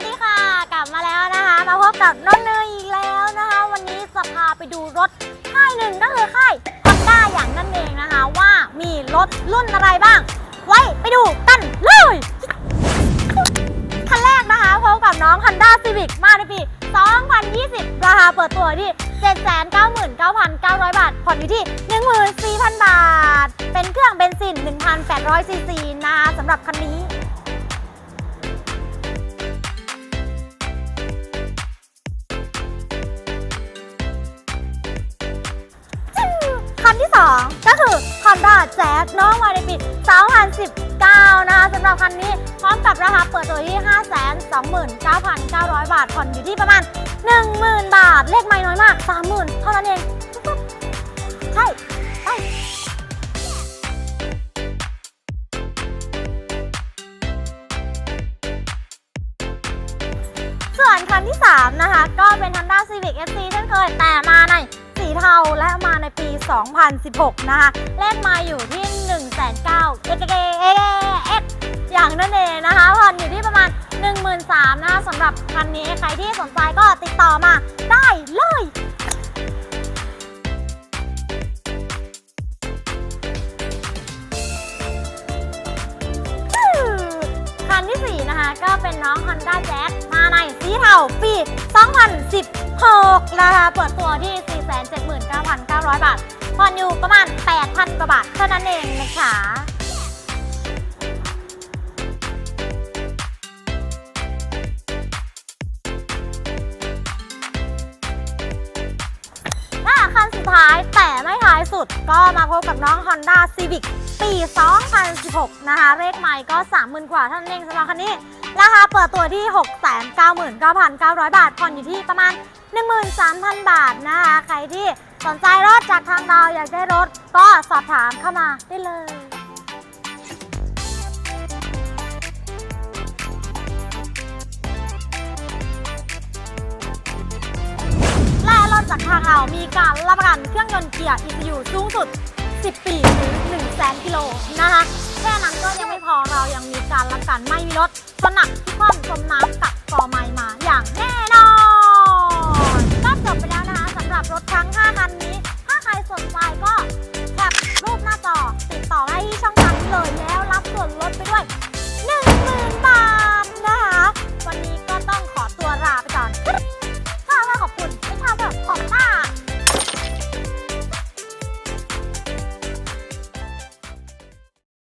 วัสดีค่ะ กลับมาแล้วนะคะ มาพบกับน้องเนยอีกแล้วนะคะ วันนี้จะพาไปดูรถค่ายหนึ่งก็คือค่าย Honda อย่างนั่นเองนะคะ ว่ามีรถรุ่นอะไรบ้าง ไว้ไปดูกันเลยคันแรกนะคะพบกับน้อง Honda Civic มาในปี 2020 ราคาเปิดตัวที่ 799,900 บาท ผ่อนอยู่ที่ 14,000 บาท เป็นเครื่องเบนซิน 1,800ซีซีนะคะสำหรับคันนี้ คันที่ 2 ก็คือ Honda Jazz น้องมาในปี 2019 นะคะสำหรับคันนี้พร้อมกับราคาเปิดตัวที่ 529,900 บาท ผ่อนอยู่ที่ประมาณ 10,000 บาท เลขไม่น้อยมาก 30,000 เท่านั้นเอง ใช่ไปส่วนคันที่ 3 นะคะ ก็เป็น Honda Civic FC เช่นเคยแต่มาใน 2016 นะคะเลขมาอยู่ที่ 1 9 0 0 0เอ็กเอ็กอย่างนั่นเองนะคะผ่อนอยู่ที่ประมาณ 13,000นะคะสำหรับคันนี้ใครที่สนใจก็ติดต่อมาได้เลย ก็เป็นน้อง Honda Jazz มาในสีเทาปี 2016 ราคาเปิดตัวที่ 479,900 บาทผ่อนอยู่ประมาณ 8,000 กว่าบาทเท่านั้นเองนะคะและคันสุดท้ายแต่ไม่ท้ายสุดก็มาพบกับน้อง Honda Civic ปี2016 นะคะ เลขใหม่ก็ 30,000 กว่าเท่านั้นเองสำหรับคันนี้ ราคาเปิดตัวที่ 699,900 บาท ผ่อนอยู่ที่ประมาณ 13,000 บาทนะคะ ใครที่สนใจรถจากทางเราอยากได้รถก็สอบถามเข้ามาได้เลยและรถจากทางเรามีการรับประกันเครื่องยนต์เกียร์ ECU สูงสุด 10 ปี แสนกิโลนะคะ แค่นั้นก็ยังไม่พอเรายังมีการรับการไม่มีรถสนหนักที่คว่ำจมน้ำกับกอไม้มาอย่างแน่